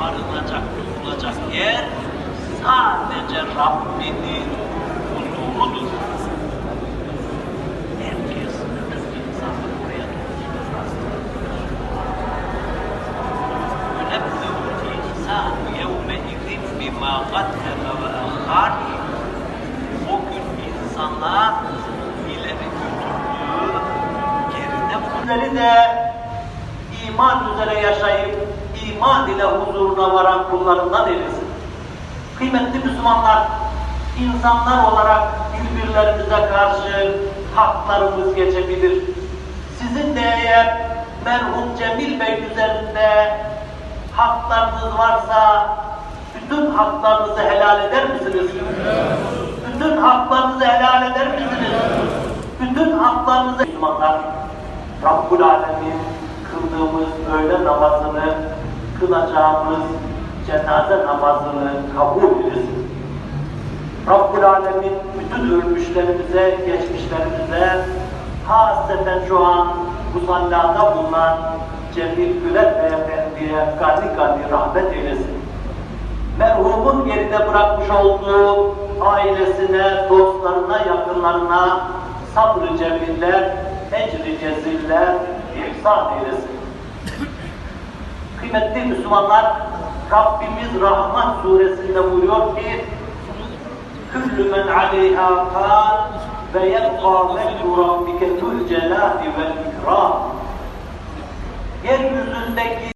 varılacak, bulunacak yer sadece Rabbinin huzuludur. Herkes, bütün insanlar oraya toplanır. Gün insanlar ileri götürdüğü geride bunları de iman üzere yaşayıp iman ile huzuruna varan kullarından eylesin. Kıymetli Müslümanlar, insanlar olarak birbirlerimize karşı haklarımız geçebilir. Sizin de eğer merhum Cemil Bey üzerinde haklarınız varsa bütün haklarınızı helal eder misiniz? Bütün haklarınızı helal eder misiniz? Bütün haklarınızı Müslümanlar Rabbul Alemin kıldığımız öğle namazını kılacağımız cenaze namazını kabul etsin. Rabbul Alemin bütün ölmüşlerimize, geçmişlerimize, hasreten şu an musallada bulunan Cemil Güler Beyefendi'ye gani gani rahmet eylesin. Merhumun geride bırakmış olduğu ailesine, dostlarına, yakınlarına sabrı cemiller, ecri ceziller ihsan eylesin. Kıymetli Müslümanlar, Rabbimiz Rahman suresinde buyuruyor ki Küllü men aleyha kal ve yebqa vechu rabbike zul celali vel ikram. Yeryüzündeki